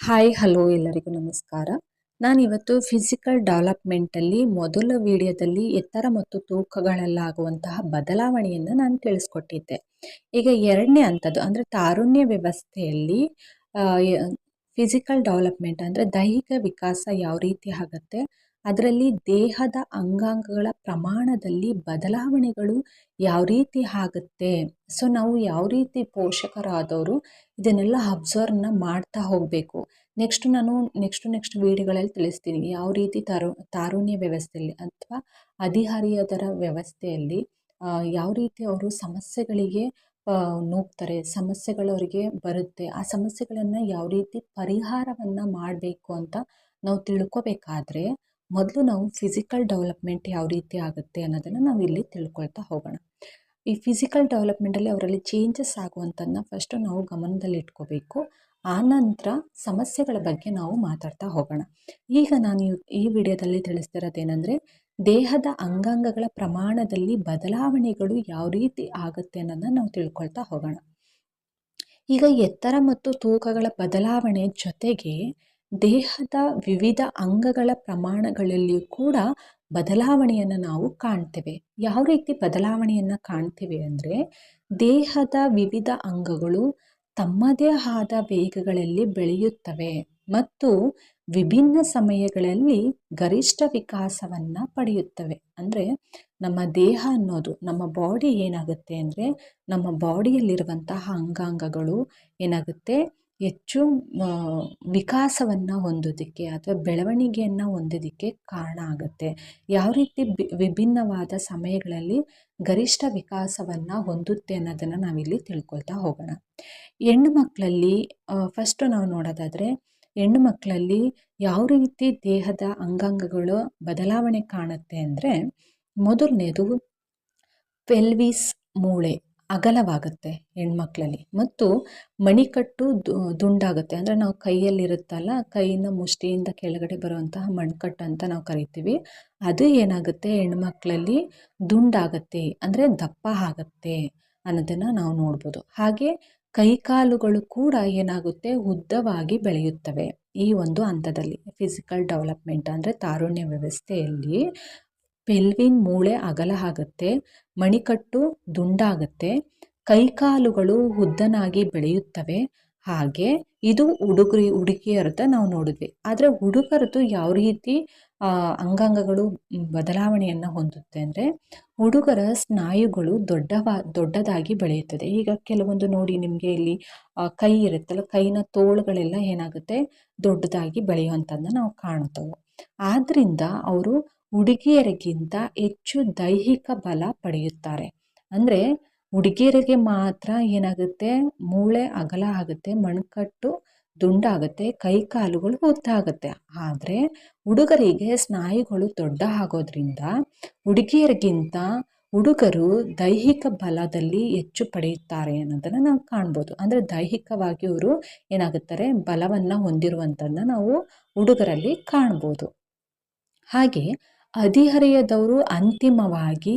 Hi, hello ಎಲ್ಲರಿಗೂ ನಮಸ್ಕಾರ. ನಾನಿವತ್ತು ಫಿಸಿಕಲ್ ಡೆವಲಪ್ಮೆಂಟಲ್ಲಿ ಮೊದಲ ವಿಡಿಯೋದಲ್ಲಿ ಎತ್ತರ ಮತ್ತು ತೂಕಗಳಲ್ಲಾಗುವಂತಹ ಬದಲಾವಣೆಯನ್ನು ನಾನು ತಿಳಿಸ್ಕೊಟ್ಟಿದ್ದೆ. ಈಗ ಎರಡನೇ ಹಂತದ್ದು ಅಂದರೆ ತಾರುಣ್ಯ ವ್ಯವಸ್ಥೆಯಲ್ಲಿ ಫಿಸಿಕಲ್ ಡೆವಲಪ್ಮೆಂಟ್ ಅಂದರೆ ದೈಹಿಕ ವಿಕಾಸ ಯಾವ ರೀತಿ ಆಗುತ್ತೆ ಅದರಲ್ಲಿ ದೇಹದ ಅಂಗಾಂಗಗಳ ಪ್ರಮಾಣದಲ್ಲಿ ಬದಲಾವಣೆಗಳು ಯಾವ ರೀತಿ ಆಗುತ್ತೆ? ಸೊ ನಾವು ಯಾವ ರೀತಿ ಪೋಷಕರಾದವರು ಇದನ್ನೆಲ್ಲ ಅಬ್ಸರ್ವ್ನ ಮಾಡ್ತಾ ಹೋಗಬೇಕು. ನೆಕ್ಸ್ಟ್ ನಾನು ನೆಕ್ಸ್ಟ್ ನೆಕ್ಸ್ಟ್ ವೀಡಿಯೋಗಳಲ್ಲಿ ತಿಳಿಸ್ತೀನಿ. ಯಾವ ರೀತಿ ತಾರು ತಾರುಣ್ಯ ವ್ಯವಸ್ಥೆಯಲ್ಲಿ ಅಥವಾ ಅಧಿಹಾರಿಯದರ ವ್ಯವಸ್ಥೆಯಲ್ಲಿ ಯಾವ ರೀತಿ ಅವರು ಸಮಸ್ಯೆಗಳಿಗೆ ನೂಗ್ತಾರೆ, ಸಮಸ್ಯೆಗಳು ಅವರಿಗೆ ಬರುತ್ತೆ, ಆ ಸಮಸ್ಯೆಗಳನ್ನು ಯಾವ ರೀತಿ ಪರಿಹಾರವನ್ನು ಮಾಡಬೇಕು ಅಂತ ನಾವು ತಿಳ್ಕೊಬೇಕಾದ್ರೆ ಮೊದಲು ನಾವು ಫಿಸಿಕಲ್ ಡೆವಲಪ್ಮೆಂಟ್ ಯಾವ ರೀತಿ ಆಗುತ್ತೆ ಅನ್ನೋದನ್ನು ನಾವು ಇಲ್ಲಿ ತಿಳ್ಕೊಳ್ತಾ ಹೋಗೋಣ. ಈ ಫಿಸಿಕಲ್ ಡೆವಲಪ್ಮೆಂಟಲ್ಲಿ ಅವರಲ್ಲಿ ಚೇಂಜಸ್ ಆಗುವಂಥದ್ದನ್ನ ಫಸ್ಟು ನಾವು ಗಮನದಲ್ಲಿ ಇಟ್ಕೋಬೇಕು. ಆನಂತರ ಸಮಸ್ಯೆಗಳ ಬಗ್ಗೆ ನಾವು ಮಾತಾಡ್ತಾ ಹೋಗೋಣ. ಈಗ ನಾನು ಈ ವಿಡಿಯೋದಲ್ಲಿ ತಿಳಿಸ್ತಿರೋದೇನೆಂದರೆ ದೇಹದ ಅಂಗಾಂಗಗಳ ಪ್ರಮಾಣದಲ್ಲಿ ಬದಲಾವಣೆಗಳು ಯಾವ ರೀತಿ ಆಗುತ್ತೆ ಅನ್ನೋದನ್ನ ನಾವು ತಿಳ್ಕೊಳ್ತಾ ಹೋಗೋಣ. ಈಗ ಎತ್ತರ ಮತ್ತು ತೂಕಗಳ ಬದಲಾವಣೆ ಜೊತೆಗೆ ದೇಹದ ವಿವಿಧ ಅಂಗಗಳ ಪ್ರಮಾಣಗಳಲ್ಲಿಯೂ ಕೂಡ ಬದಲಾವಣೆಯನ್ನು ನಾವು ಕಾಣ್ತೇವೆ. ಯಾವ ರೀತಿ ಬದಲಾವಣೆಯನ್ನು ಕಾಣ್ತೇವೆ ಅಂದರೆ, ದೇಹದ ವಿವಿಧ ಅಂಗಗಳು ತಮ್ಮದೇ ಆದ ವೇಗಗಳಲ್ಲಿ ಬೆಳೆಯುತ್ತವೆ ಮತ್ತು ವಿಭಿನ್ನ ಸಮಯಗಳಲ್ಲಿ ಗರಿಷ್ಠ ವಿಕಾಸವನ್ನು ಪಡೆಯುತ್ತವೆ. ಅಂದರೆ, ನಮ್ಮ ದೇಹ ಅನ್ನೋದು, ನಮ್ಮ ಬಾಡಿ ಏನಾಗುತ್ತೆ ಅಂದರೆ, ನಮ್ಮ ಬಾಡಿಯಲ್ಲಿರುವಂತಹ ಅಂಗಾಂಗಗಳು ಏನಾಗುತ್ತೆ? ಹೆಚ್ಚು ವಿಕಾಸವನ್ನು ಹೊಂದೋದಕ್ಕೆ ಅಥವಾ ಬೆಳವಣಿಗೆಯನ್ನು ಹೊಂದೋದಕ್ಕೆ ಕಾರಣ ಆಗುತ್ತೆ. ಯಾವ ರೀತಿ ವಿಭಿನ್ನವಾದ ಸಮಯಗಳಲ್ಲಿ ಗರಿಷ್ಠ ವಿಕಾಸವನ್ನು ಹೊಂದುತ್ತೆ ಅನ್ನೋದನ್ನು ನಾವಿಲ್ಲಿ ತಿಳ್ಕೊಳ್ತಾ ಹೋಗೋಣ. ಹೆಣ್ಣು ಮಕ್ಕಳಲ್ಲಿ ಫಸ್ಟು ನಾವು ನೋಡೋದಾದರೆ, ಹೆಣ್ಣು ಮಕ್ಕಳಲ್ಲಿ ಯಾವ ರೀತಿ ದೇಹದ ಅಂಗಾಂಗಗಳು ಬದಲಾವಣೆ ಕಾಣುತ್ತೆ ಅಂದರೆ, ಮೊದಲನೇದು ಪೆಲ್ವಿಸ್ ಮೂಳೆ. ಅಗಲವಾಗುತ್ತೆ ಹೆಣ್ಮಕ್ಳಲ್ಲಿ. ಮತ್ತು ಮಣಿಕಟ್ಟು ದುಂಡಾಗುತ್ತೆ. ಅಂದರೆ ನಾವು ಕೈಯಲ್ಲಿರುತ್ತಲ್ಲ, ಕೈಯಿಂದ ಮುಷ್ಟಿಯಿಂದ ಕೆಳಗಡೆ ಬರುವಂತಹ ಮಣ್ಕಟ್ಟು ಅಂತ ನಾವು ಕರಿತೀವಿ. ಅದು ಏನಾಗುತ್ತೆ, ಹೆಣ್ಮಕ್ಳಲ್ಲಿ ದುಂಡಾಗತ್ತೆ, ಅಂದರೆ ದಪ್ಪ ಆಗುತ್ತೆ ಅನ್ನೋದನ್ನು ನಾವು ನೋಡ್ಬೋದು. ಹಾಗೆ ಕೈಕಾಲುಗಳು ಕೂಡ ಏನಾಗುತ್ತೆ, ಉದ್ದವಾಗಿ ಬೆಳೆಯುತ್ತವೆ ಈ ಒಂದು ಹಂತದಲ್ಲಿ. ಫಿಸಿಕಲ್ ಡೆವಲಪ್ಮೆಂಟ್ ಅಂದರೆ ತಾರುಣ್ಯ ವ್ಯವಸ್ಥೆಯಲ್ಲಿ ಪೆಲ್ವಿನ್ ಮೂಳೆ ಅಗಲ ಆಗುತ್ತೆ, ಮಣಿಕಟ್ಟು ದುಂಡಾಗುತ್ತೆ, ಕೈಕಾಲುಗಳು ಉದ್ದನಾಗಿ ಬೆಳೆಯುತ್ತವೆ. ಹಾಗೆ ಇದು ಹುಡುಗರಿ ಹುಡುಗಿಯರದ್ದು ನಾವು ನೋಡಿದ್ವಿ. ಆದರೆ ಹುಡುಗರದ್ದು ಯಾವ ರೀತಿ ಅಂಗಾಂಗಗಳು ಬದಲಾವಣೆಯನ್ನು ಹೊಂದುತ್ತೆ ಅಂದರೆ ಹುಡುಗರ ಸ್ನಾಯುಗಳು ದೊಡ್ಡವಾ, ದೊಡ್ಡದಾಗಿ ಬೆಳೆಯುತ್ತದೆ. ಈಗ ಕೆಲವೊಂದು ನೋಡಿ ನಿಮಗೆ ಇಲ್ಲಿ ಕೈ ಇರುತ್ತಲ್ಲ, ಕೈನ ತೋಳುಗಳೆಲ್ಲ ಏನಾಗುತ್ತೆ, ದೊಡ್ಡದಾಗಿ ಬೆಳೆಯುವಂಥದ್ದನ್ನ ನಾವು ಕಾಣ್ತವೆ. ಆದ್ದರಿಂದ ಅವರು ಹುಡುಗಿಯರಿಗಿಂತ ಹೆಚ್ಚು ದೈಹಿಕ ಬಲ ಪಡೆಯುತ್ತಾರೆ. ಅಂದರೆ ಹುಡುಗಿಯರಿಗೆ ಮಾತ್ರ ಏನಾಗುತ್ತೆ? ಮೂಳೆ ಅಗಲ ಆಗುತ್ತೆ, ಮಣ್ಕಟ್ಟು ದುಂಡಾಗುತ್ತೆ ಕೈ ಕಾಲುಗಳು ಉದ್ದಾಗುತ್ತೆ ಆದರೆ ಹುಡುಗರಿಗೆ ಸ್ನಾಯುಗಳು ದೊಡ್ಡ ಆಗೋದ್ರಿಂದ ಹುಡುಗಿಯರಿಗಿಂತ ಹುಡುಗರು ದೈಹಿಕ ಬಲದಲ್ಲಿ ಹೆಚ್ಚು ಪಡೆಯುತ್ತಾರೆ ಅನ್ನೋದನ್ನು ನಾವು ಕಾಣ್ಬೋದು. ಅಂದರೆ ದೈಹಿಕವಾಗಿ ಅವರು ಏನಾಗುತ್ತಾರೆ? ಬಲವನ್ನು ಹೊಂದಿರುವಂಥದ್ದನ್ನ ನಾವು ಹುಡುಗರಲ್ಲಿ ಕಾಣ್ಬೋದು. ಹಾಗೆ ಹದಿಹರೆಯದವರು ಅಂತಿಮವಾಗಿ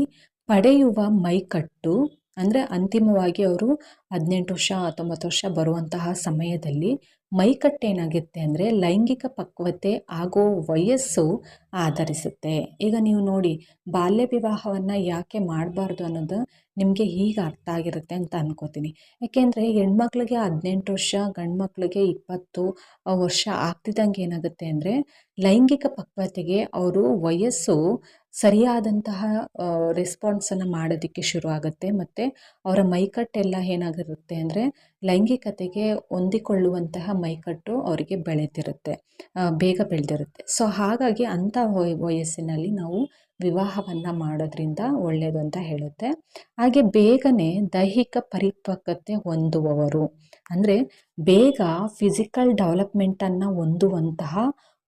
ಪಡೆಯುವ ಮೈಕಟ್ಟು, ಅಂದರೆ ಅಂತಿಮವಾಗಿ ಅವರು ಹದಿನೆಂಟು ವರ್ಷ, ಹತ್ತೊಂಬತ್ತು ವರ್ಷ ಬರುವಂತಹ ಸಮಯದಲ್ಲಿ ಮೈಕಟ್ಟೇನಾಗುತ್ತೆ ಅಂದರೆ ಲೈಂಗಿಕ ಪಕ್ವತೆ ಆಗೋ ವಯಸ್ಸು ಆಧರಿಸುತ್ತೆ. ಈಗ ನೀವು ನೋಡಿ, ಬಾಲ್ಯ ವಿವಾಹವನ್ನು ಯಾಕೆ ಮಾಡಬಾರ್ದು ಅನ್ನೋದು ನಿಮಗೆ ಈಗ ಅರ್ಥ ಆಗಿರುತ್ತೆ ಅಂತ ಅನ್ಕೋತೀನಿ. ಯಾಕೆಂದರೆ ಹೆಣ್ಮಕ್ಳಿಗೆ ಹದಿನೆಂಟು ವರ್ಷ ಗಂಡು ಮಕ್ಕಳಿಗೆ ಇಪ್ಪತ್ತು ವರ್ಷ ಆಗ್ತಿದ್ದಂಗೆ ಏನಾಗುತ್ತೆ ಅಂದರೆ, ಲೈಂಗಿಕ ಪಕ್ವತೆಗೆ ಅವರು ವಯಸ್ಸು ಸರಿಯಾದಂತಹ ರೆಸ್ಪಾನ್ಸನ್ನು ಮಾಡೋದಕ್ಕೆ ಶುರು ಆಗುತ್ತೆ ಮತ್ತು ಅವರ ಮೈಕಟ್ಟೆಲ್ಲ ಏನಾಗಿರುತ್ತೆ ಅಂದರೆ, ಲೈಂಗಿಕತೆಗೆ ಹೊಂದಿಕೊಳ್ಳುವಂತಹ ಮೈಕಟ್ಟು ಅವರಿಗೆ ಬೆಳೆದಿರುತ್ತೆ ಬೇಗ ಬೆಳೆದಿರುತ್ತೆ. ಸೊ ಹಾಗಾಗಿ ಅಂಥ ವಯಸ್ಸಿನಲ್ಲಿ ನಾವು ವಿವಾಹವನ್ನು ಮಾಡೋದ್ರಿಂದ ಒಳ್ಳೆಯದು ಅಂತ ಹೇಳುತ್ತೆ. ಹಾಗೆ ಬೇಗನೆ ದೈಹಿಕ ಪರಿಪಕ್ವತೆ ಹೊಂದುವವರು, ಅಂದರೆ ಬೇಗ ಫಿಸಿಕಲ್ ಡೆವಲಪ್ಮೆಂಟನ್ನು ಹೊಂದುವಂತಹ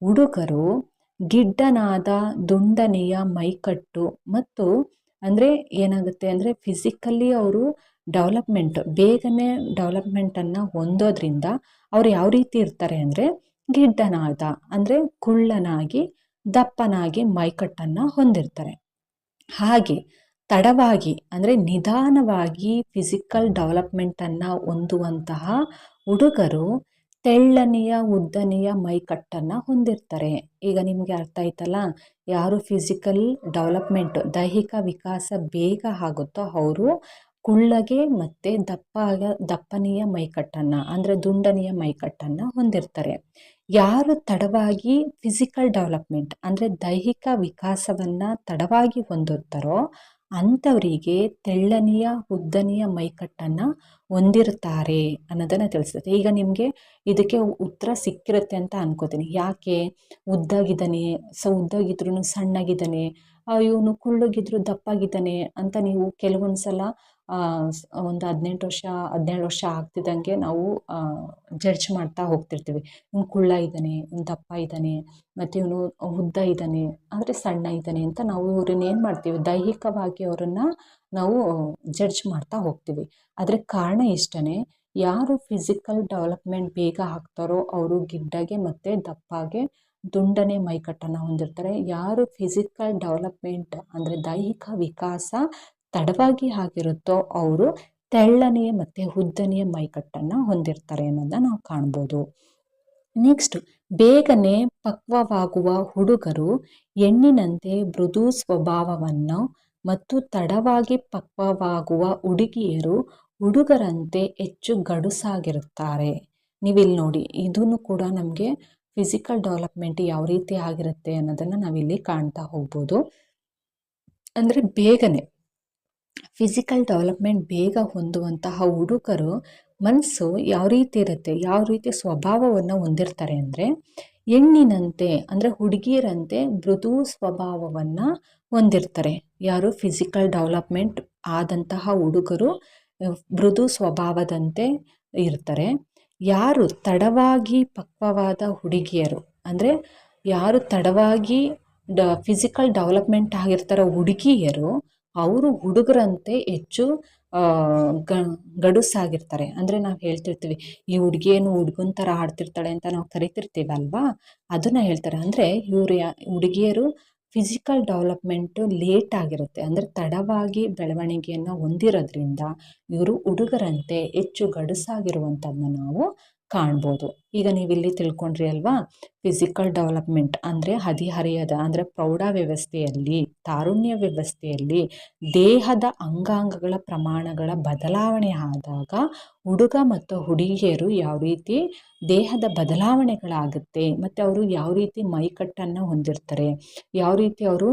ಹುಡುಗರು, ಗಿಡ್ಡನಾದ ದುಂಡನೆಯ ಮೈಕಟ್ಟು ಮತ್ತು ಅಂದರೆ ಏನಾಗುತ್ತೆ ಅಂದರೆ ಫಿಸಿಕಲಿ ಅವರು ಡೆವಲಪ್ಮೆಂಟ್ ಬೇಗನೆ ಡೆವಲಪ್ಮೆಂಟನ್ನು ಹೊಂದೋದ್ರಿಂದ ಅವ್ರು ಯಾವ ರೀತಿ ಇರ್ತಾರೆ ಅಂದರೆ ಗಿಡ್ಡನಾದ, ಅಂದರೆ ಕುಳ್ಳನಾಗಿ ದಪ್ಪನಾಗಿ ಮೈಕಟ್ಟನ್ನು ಹೊಂದಿರ್ತಾರೆ. ಹಾಗೆ ತಡವಾಗಿ ಅಂದರೆ ನಿಧಾನವಾಗಿ ಫಿಸಿಕಲ್ ಡೆವಲಪ್ಮೆಂಟನ್ನು ಹೊಂದುವಂತಹ ಹುಡುಗರು ತೆಳ್ಳನೆಯ ಉದ್ದನೆಯ ಮೈಕಟ್ಟನ್ನು ಹೊಂದಿರ್ತಾರೆ. ಈಗ ನಿಮಗೆ ಅರ್ಥ ಆಯ್ತಲ್ಲ? ಯಾರು ಫಿಸಿಕಲ್ ಡೆವಲಪ್ಮೆಂಟ್ ದೈಹಿಕ ವಿಕಾಸ ಬೇಗ ಆಗುತ್ತೋ ಅವರು ಕುಳ್ಳಗೆ ಮತ್ತು ದಪ್ಪ ದಪ್ಪನೆಯ ಮೈಕಟ್ಟನ್ನು ಅಂದರೆ ದುಂಡನೆಯ ಮೈಕಟ್ಟನ್ನು ಹೊಂದಿರ್ತಾರೆ. ಯಾರು ತಡವಾಗಿ ಫಿಸಿಕಲ್ ಡೆವಲಪ್ಮೆಂಟ್ ಅಂದರೆ ದೈಹಿಕ ವಿಕಾಸವನ್ನು ತಡವಾಗಿ ಹೊಂದುತ್ತಾರೋ ಅಂಥವರಿಗೆ ತೆಳ್ಳನೆಯ, ಉದ್ದನೆಯ ಮೈಕಟ್ಟನ್ನು ಹೊಂದಿರ್ತಾರೆ ಅನ್ನೋದನ್ನು ತಿಳಿಸುತ್ತೆ. ಈಗ ನಿಮಗೆ ಇದಕ್ಕೆ ಉತ್ತರ ಸಿಕ್ಕಿರುತ್ತೆ ಅಂತ ಅನ್ಕೋತೀನಿ. ಯಾಕೆ? ಉದ್ದಾಗಿದ್ದಾನೆ, ಸ ಉದ್ದಾಗಿದ್ರು ಸಣ್ಣಗಿದ್ದಾನೆ ಇವನು ಕುಳ್ಳಗಿದ್ರು ದಪ್ಪಾಗಿದ್ದಾನೆ ಅಂತ ನೀವು ಕೆಲವೊಂದು ಸಲ ಒಂದು ಹದಿನೆಂಟು ವರ್ಷ ಹದಿನೇಳು ವರ್ಷ ಆಗ್ತಿದ್ದಂಗೆ ನಾವು ಜಡ್ಜ್ ಮಾಡ್ತಾ ಹೋಗ್ತಿರ್ತೀವಿ. ಇವ್ನು ಕುಳ್ಳ ಇದ್ದಾನೆ, ಇವ್ನು ದಪ್ಪ ಇದ್ದಾನೆ, ಮತ್ತು ಇವನು ಉದ್ದ ಇದ್ದಾನೆ ಅಂದರೆ ಸಣ್ಣ ಇದ್ದಾನೆ ಅಂತ ನಾವು ಇವ್ರನ್ನ ಏನು ಮಾಡ್ತೀವಿ? ದೈಹಿಕವಾಗಿ ಅವರನ್ನು ನಾವು ಜಡ್ಜ್ ಮಾಡ್ತಾ ಹೋಗ್ತೀವಿ. ಆದರೆ ಕಾರಣ ಇಷ್ಟೇ ಯಾರು ಫಿಸಿಕಲ್ ಡೆವಲಪ್ಮೆಂಟ್ ಬೇಗ ಹಾಕ್ತಾರೋ ಅವರು ಗಿಡ್ಡಗೆ ಮತ್ತು ದಪ್ಪಾಗೆ ದುಂಡನೆ ಮೈಕಟ್ಟನ್ನು ಹೊಂದಿರ್ತಾರೆ. ಯಾರು ಫಿಸಿಕಲ್ ಡೆವಲಪ್ಮೆಂಟ್ ಅಂದರೆ ದೈಹಿಕ ವಿಕಾಸ ತಡವಾಗಿ ಆಗಿರುತ್ತೋ ಅವರು ತೆಳ್ಳನೆಯ ಮತ್ತು ಉದ್ದನೆಯ ಮೈಕಟ್ಟನ್ನು ಹೊಂದಿರ್ತಾರೆ ಅನ್ನೋದನ್ನ ನಾವು ಕಾಣ್ಬೋದು. ನೆಕ್ಸ್ಟ್ ಬೇಗನೆ ಪಕ್ವವಾಗುವ ಹುಡುಗರು ಹೆಣ್ಣಿನಂತೆ ಮೃದು ಸ್ವಭಾವವನ್ನು ಮತ್ತು ತಡವಾಗಿ ಪಕ್ವವಾಗುವ ಹುಡುಗಿಯರು ಹುಡುಗರಂತೆ ಹೆಚ್ಚು ಗಡುಸಾಗಿರುತ್ತಾರೆ. ನೀವಿಲ್ಲಿ ನೋಡಿ ಇದನ್ನು ಕೂಡ ನಮಗೆ ಫಿಸಿಕಲ್ ಡೆವಲಪ್ಮೆಂಟ್ ಯಾವ ರೀತಿ ಆಗಿರುತ್ತೆ ಅನ್ನೋದನ್ನು ನಾವಿಲ್ಲಿ ಕಾಣ್ತಾ ಹೋಗ್ಬೋದು. ಅಂದರೆ ಬೇಗನೆ ಫಿಸಿಕಲ್ ಡೆವಲಪ್ಮೆಂಟ್ ಬೇಗ ಹೊಂದುವಂತಹ ಹುಡುಗರು ಮನಸ್ಸು ಯಾವ ರೀತಿ ಇರುತ್ತೆ, ಯಾವ ರೀತಿ ಸ್ವಭಾವವನ್ನು ಹೊಂದಿರ್ತಾರೆ ಅಂದರೆ ಹೆಣ್ಣಿನಂತೆ ಅಂದರೆ ಹುಡುಗಿಯರಂತೆ ಮೃದು ಸ್ವಭಾವವನ್ನು ಹೊಂದಿರ್ತಾರೆ. ಯಾರು? ಫಿಸಿಕಲ್ ಡೆವಲಪ್ಮೆಂಟ್ ಆದಂತಹ ಹುಡುಗರು ಮೃದು ಸ್ವಭಾವದಂತೆ ಇರ್ತಾರೆ. ಯಾರು? ತಡವಾಗಿ ಪಕ್ವವಾದ ಹುಡುಗಿಯರು. ಅಂದರೆ ಯಾರು ತಡವಾಗಿ ಡ ಫಿಸಿಕಲ್ ಡೆವಲಪ್ಮೆಂಟ್ ಆಗಿರ್ತಾರೋ ಹುಡುಗಿಯರು ಅವರು ಹುಡುಗರಂತೆ ಹೆಚ್ಚು ಗಡುಸಾಗಿರ್ತಾರೆ. ಅಂದರೆ ನಾವು ಹೇಳ್ತಿರ್ತೀವಿ, ಈ ಹುಡುಗಿಯನ್ನು ಹುಡುಗನ ಥರ ಆಡ್ತಿರ್ತಾಳೆ ಅಂತ ನಾವು ಕರಿತಿರ್ತೀವಲ್ವಾ? ಅದನ್ನು ಹೇಳ್ತಾರೆ. ಅಂದರೆ ಇವರು ಹುಡುಗಿಯರು ಫಿಸಿಕಲ್ ಡೆವಲಪ್ಮೆಂಟು ಲೇಟ್ ಆಗಿರುತ್ತೆ. ಅಂದರೆ ತಡವಾಗಿ ಬೆಳವಣಿಗೆಯನ್ನು ಹೊಂದಿರೋದ್ರಿಂದ ಇವರು ಹುಡುಗರಂತೆ ಹೆಚ್ಚು ಗಡುಸಾಗಿರುವಂಥದ್ದನ್ನ ನಾವು ಕಾಣ್ಬೋದು. ಈಗ ನೀವು ಇಲ್ಲಿ ತಿಳ್ಕೊಂಡ್ರಿ ಅಲ್ವಾ? ಫಿಸಿಕಲ್ ಡೆವಲಪ್ಮೆಂಟ್ ಅಂದರೆ ಹದಿಹರೆಯದ, ಅಂದರೆ ಪ್ರೌಢ ವ್ಯವಸ್ಥೆಯಲ್ಲಿ, ತಾರುಣ್ಯ ವ್ಯವಸ್ಥೆಯಲ್ಲಿ ದೇಹದ ಅಂಗಾಂಗಗಳ ಪ್ರಮಾಣಗಳ ಬದಲಾವಣೆ ಆದಾಗ ಹುಡುಗ ಮತ್ತು ಹುಡುಗಿಯರು ಯಾವ ರೀತಿ ದೇಹದ ಬದಲಾವಣೆಗಳಾಗುತ್ತೆ, ಮತ್ತು ಅವರು ಯಾವ ರೀತಿ ಮೈಕಟ್ಟನ್ನು ಹೊಂದಿರ್ತಾರೆ, ಯಾವ ರೀತಿ ಅವರು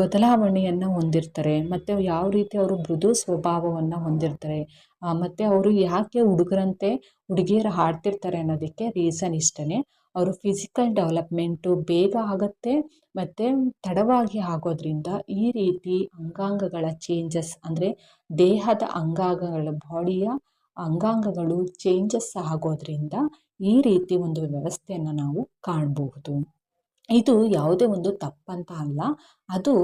ಬದಲಾವಣೆಯನ್ನು ಹೊಂದಿರ್ತಾರೆ, ಮತ್ತು ಯಾವ ರೀತಿ ಅವರು ಮೃದು ಸ್ವಭಾವವನ್ನು ಹೊಂದಿರ್ತಾರೆ ಮತ್ತು ಅವರು ಯಾಕೆ ಹುಡುಗರಂತೆ, ಹುಡುಗಿಯರು ಹಾಡ್ತಿರ್ತಾರೆ ಅನ್ನೋದಕ್ಕೆ ರೀಸನ್ ಇಷ್ಟೇ ಅವರು ಫಿಸಿಕಲ್ ಡೆವಲಪ್ಮೆಂಟು ಬೇಗ ಆಗುತ್ತೆ ಮತ್ತು ತಡವಾಗಿ ಆಗೋದ್ರಿಂದ ಈ ರೀತಿ ಅಂಗಾಂಗಗಳ ಚೇಂಜಸ್ ಅಂದರೆ ದೇಹದ ಅಂಗಾಂಗಗಳ ಬಾಡಿಯ ಅಂಗಾಂಗಗಳು ಚೇಂಜಸ್ ಆಗೋದ್ರಿಂದ ಈ ರೀತಿ ಒಂದು ವ್ಯವಸ್ಥೆಯನ್ನು ನಾವು ಕಾಣಬಹುದು. ಇದು ಯಾವುದೇ ಒಂದು ತಪ್ಪಂತ ಅಲ್ಲ. ಅದು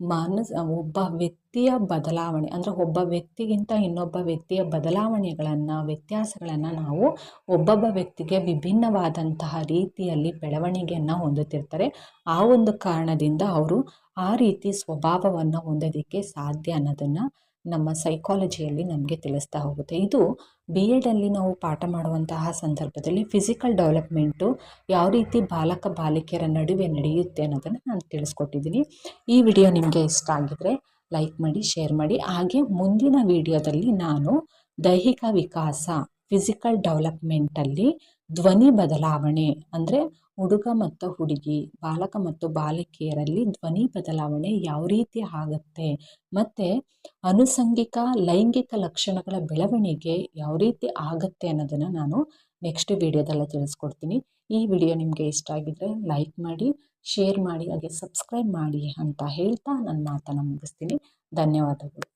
ಮನಸ್ ಒಬ್ಬ ವ್ಯಕ್ತಿಯ ಬದಲಾವಣೆ, ಅಂದರೆ ಒಬ್ಬ ವ್ಯಕ್ತಿಗಿಂತ ಇನ್ನೊಬ್ಬ ವ್ಯಕ್ತಿಯ ಬದಲಾವಣೆಗಳನ್ನು, ವ್ಯತ್ಯಾಸಗಳನ್ನು ನಾವು ಒಬ್ಬೊಬ್ಬ ವ್ಯಕ್ತಿಗೆ ವಿಭಿನ್ನವಾದಂತಹ ರೀತಿಯಲ್ಲಿ ಬೆಳವಣಿಗೆಯನ್ನು ಹೊಂದುತ್ತಿರ್ತಾರೆ. ಆ ಒಂದು ಕಾರಣದಿಂದ ಅವರು ಆ ರೀತಿ ಸ್ವಭಾವವನ್ನು ಹೊಂದೋದಕ್ಕೆ ಸಾಧ್ಯ ಅನ್ನೋದನ್ನು ನಮ್ಮ ಸೈಕಾಲಜಿಯಲ್ಲಿ ನಮಗೆ ತಿಳಿಸ್ತಾ ಹೋಗುತ್ತೆ. ಇದು ಬಿ ಎಡಲ್ಲಿ ನಾವು ಪಾಠ ಮಾಡುವಂತಹ ಸಂದರ್ಭದಲ್ಲಿ ಫಿಸಿಕಲ್ ಡೆವಲಪ್ಮೆಂಟು ಯಾವ ರೀತಿ ಬಾಲಕ ಬಾಲಿಕೆಯರ ನಡುವೆ ನಡೆಯುತ್ತೆ ಅನ್ನೋದನ್ನು ನಾನು ತಿಳಿಸ್ಕೊಟ್ಟಿದ್ದೀನಿ. ಈ ವಿಡಿಯೋ ನಿಮಗೆ ಇಷ್ಟ ಆಗಿದ್ರೆ ಲೈಕ್ ಮಾಡಿ ಶೇರ್ ಮಾಡಿ. ಹಾಗೆ ಮುಂದಿನ ವಿಡಿಯೋದಲ್ಲಿ ನಾನು ದೈಹಿಕ ವಿಕಾಸ ಫಿಸಿಕಲ್ ಡೆವಲಪ್ಮೆಂಟಲ್ಲಿ ಧ್ವನಿ ಬದಲಾವಣೆ ಅಂದರೆ ಹುಡುಗ ಮತ್ತು ಹುಡುಗಿ, ಬಾಲಕ ಮತ್ತು ಬಾಲಕಿಯರಲ್ಲಿ ಧ್ವನಿ ಬದಲಾವಣೆ ಯಾವ ರೀತಿ ಆಗುತ್ತೆ? ಮತ್ತು ಅನುಸಂಗಿಕ, ಲೈಂಗಿಕ ಲಕ್ಷಣಗಳ ಬೆಳವಣಿಗೆ ಯಾವ ರೀತಿ ಆಗುತ್ತೆ ಅನ್ನೋದನ್ನು ನಾನು ನೆಕ್ಸ್ಟ್ ವಿಡಿಯೋದಲ್ಲೇ ತಿಳಿಸ್ಕೊಡ್ತೀನಿ. ಈ ವಿಡಿಯೋ ನಿಮಗೆ ಇಷ್ಟ ಆಗಿದ್ದರೆ ಲೈಕ್ ಮಾಡಿ ಶೇರ್ ಮಾಡಿ, ಹಾಗೆ ಸಬ್ಸ್ಕ್ರೈಬ್ ಮಾಡಿ ಅಂತ ಹೇಳ್ತಾ ನನ್ನ ಮಾತನ್ನು ಮುಗಿಸ್ತೀನಿ. ಧನ್ಯವಾದಗಳು.